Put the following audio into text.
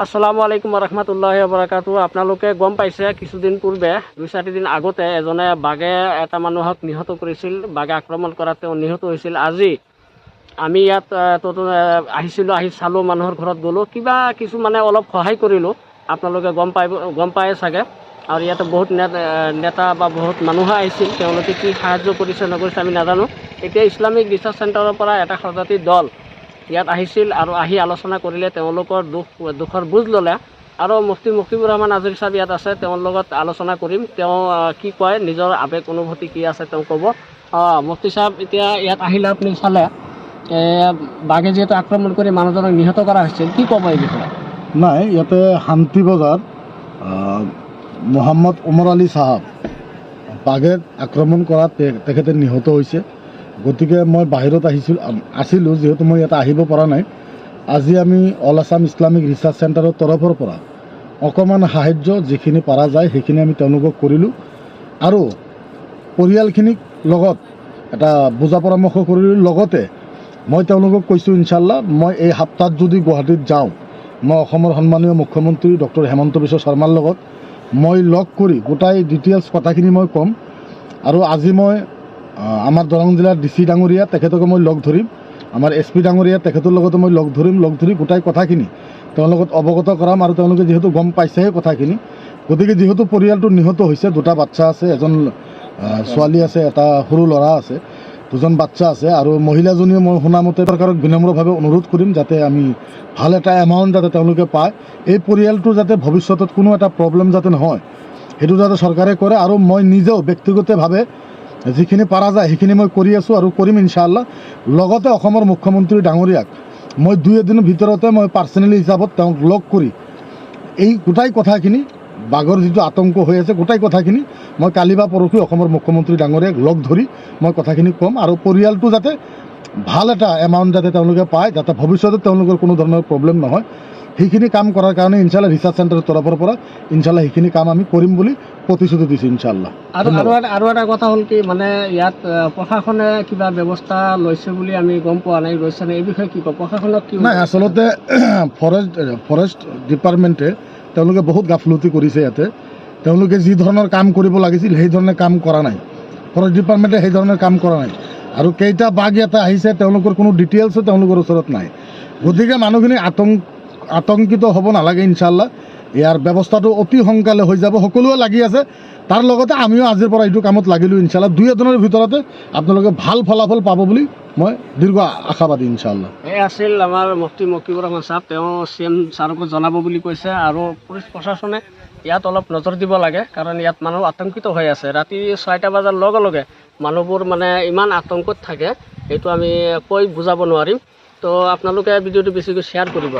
আসসালামু আলাইকুম ৰহমতুল্লাহ বৰকাতু আপোনালোকে গম পাইছে কিছুদিন পূৰ্বে দুই চাৰিদিন আগতে এজনে বাঘে এটা মানুহক নিহত কৰিছিল বাঘে আক্ৰমণ কৰাত তেওঁ নিহত হৈছিল। আজি আমি ইয়াত আহ, আহিছিলোঁ আহি চালোঁ মানুহৰ ঘৰত গ'লোঁ। কিবা কিছু মানে অলপ সহায় কৰিলোঁ। আপোনালোকে গম পাই গম পায় চাগে। আৰু ইয়াতে বহুত নেত নেতা বা বহুত মানুহে আহিছিল। তেওঁলোকে কি সাহায্য কৰিছে নকৰিছে আমি নাজানো। এতিয়া ইছলামিক ৰিচাৰ্চ চেণ্টাৰৰ পৰা এটা সজাতি দল ইয়াত আহিছিল আৰু আহি আলোচনা কৰিলে তেওঁলোকৰ দুখ, দুখৰ বুজ ল'লে। আৰু মুফতি মুক্তিবুৰ ৰহমান আজৰি চাহাব ইয়াত আছে, তেওঁৰ লগত আলোচনা কৰিম। তেওঁ কি কয়, নিজৰ আৱেগ অনুভূতি কি আছে তেওঁ ক'ব। মুফতি চাহাব এতিয়া ইয়াত আহিলে আপুনি চালে বাঘে যিহেতু আক্ৰমণ কৰি মানুহজনক নিহত কৰা হৈছিল, কি ক'ব এই বিষয়ে? নাই, ইয়াতে শান্তি বজাৰ মোহাম্মদ ওমৰ আলী চাহাব, বাঘে আক্ৰমণ কৰাত তেখেতে নিহত হৈছে। গতিকে মই বাহিৰত আহিছিলোঁ আছিলোঁ, যিহেতু মই ইয়াতে আহিব পৰা নাই। আজি আমি অল আছাম ইছলামিক ৰিচাৰ্চ চেণ্টাৰৰ তৰফৰ পৰা অকণমান সাহাৰ্য যিখিনি পৰা যায়, সেইখিনি আমি তেওঁলোকক কৰিলোঁ। আৰু পৰিয়ালখিনিক লগত এটা বুজা পৰামৰ্শ কৰিলোঁ। লগতে মই তেওঁলোকক কৈছোঁ, ইনশাল্লাহ, মই এই সপ্তাহত যদি গুৱাহাটীত যাওঁ, মই অসমৰ সন্মানীয় মুখ্যমন্ত্ৰী ডক্টৰ হেমন্ত বিশ্ব শৰ্মাৰ লগত, মই লগ কৰি গোটাই ডিটেইলছ কথাখিনি মই ক'ম। আৰু আজি মই আমাৰ দৰং জিলাৰ ডি চি ডাঙৰীয়া, তেখেতকে মই লগ ধৰিম। আমাৰ এছ পি ডাঙৰীয়া, তেখেতৰ লগতো মই লগ ধৰিম, লগ ধৰি গোটাই কথাখিনি তেওঁৰ লগত অৱগত কৰাম আৰু তেওঁলোকে যিহেতু গম পাইছেহে কথাখিনি। গতিকে যিহেতু পৰিয়ালটো নিহত হৈছে, দুটা বাচ্চা আছে, এজন ছোৱালী আছে, এটা সৰু ল'ৰা আছে, দুজন বাচ্চা আছে আৰু মহিলাজনীয়ে মই শুনামতে চৰকাৰক বিনম্ৰভাৱে অনুৰোধ কৰিম যাতে আমি ভালো এটা এমাউণ্ট যাতে তেওঁলোকে পায়। এই পৰিয়ালটোৰ যাতে ভৱিষ্যতত কোনো এটা প্ৰব্লেম যাতে নহয়, সেইটো যাতে চৰকাৰে কৰে আৰু মই নিজেও ব্যক্তিগতভাৱে যিখিনি পৰা যায়, সেইখিনি মই কৰি আছোঁ আৰু কৰিম ইনশাআল্লাহ। লগতে অসমৰ মুখ্যমন্ত্ৰী ডাঙৰীয়াক মই দুই এদিনৰ ভিতৰতে মই পাৰ্চনেলি হিচাপত তেওঁক লগ কৰি এই গোটাই কথাখিনি বাঘৰ যিটো আতংক হৈ আছে, গোটাই কথাখিনি মই কালি বা পৰহি অসমৰ মুখ্যমন্ত্ৰী ডাঙৰীয়াক লগ ধৰি মই কথাখিনি ক'ম আৰু পৰিয়ালটো যাতে ভালো এটা এমাউণ্ট যাতে তেওঁলোকে পায়, যাতে ভৱিষ্যতে তেওঁলোকৰ কোনো ধৰণৰ প্ৰব্লেম নহয়। সেইখিনি কাম কৰাৰ কাৰণে ইনশাল্লাহ ৰিচাৰ্চ চেণ্টাৰৰ তৰফৰ পৰা ইনশাল্লাহ সেইখিনি কাম আমি কৰিম বুলি প্ৰতিশ্ৰুতি দিছোঁ ইনশাল্লাহ আৰু আৰু এটা কথা হ'ল কি মানে ইয়াত প্ৰশাসনে কিবা ব্যৱস্থা লৈছে বুলি আমি গম পোৱা নাই লৈছে নাই এই বিষয়ে কি ক'ব প্ৰশাসনক কি নাই আচলতে ফৰেষ্ট ফৰেষ্ট ডিপাৰ্টমেণ্টে তেওঁলোকে বহুত গাফলতি কৰিছে ইয়াতে। তেওঁলোকে যি ধৰণৰ কাম কৰিব লাগিছিল সেই ধৰণে কাম কৰা নাই। ফৰেষ্ট ডিপাৰ্টমেণ্টে সেই ধৰণৰ কাম কৰা নাই। আৰু কেইটা বাঘ ইয়াতে আহিছে তেওঁলোকৰ কোনো ডিটেইলছো তেওঁলোকৰ ওচৰত নাই। গতিকে মানুহখিনি আতংক আতংকিত হ'ব নালাগে ইনশাল্লাহ ইয়াৰ ব্যৱস্থাটো অতি সোনকালে হৈ যাব, সকলোৱে লাগি আছে। তাৰ লগতে আমিও আজিৰ পৰা এইটো কামত লাগিলোঁ ইনশাল্লাহ দুই এজনৰ ভিতৰতে আপোনালোকে ভালো ফলাফল পাব বুলি মই দীৰ্ঘ আশাবাদী ইনশাল্লাহ এই আছিল আমাৰ মুফতি মকিবুৰ ৰহমান চাহাব তেওঁ চি এম ছাৰকো জনাব বুলি কৈছে আৰু পুলিচ প্ৰশাসনে ইয়াত অলপ নজৰ দিব লাগে কাৰণ ইয়াত মানুহ আতংকিত হৈ আছে। ৰাতি ছয়টা বজাৰ লগে লগে মানুহবোৰ মানে ইমান আতংকত থাকে, সেইটো আমি কৈ বুজাব নোৱাৰিম। তো আপোনালোকে ভিডিঅ'টো বেছিকৈ শ্বেয়াৰ কৰিব।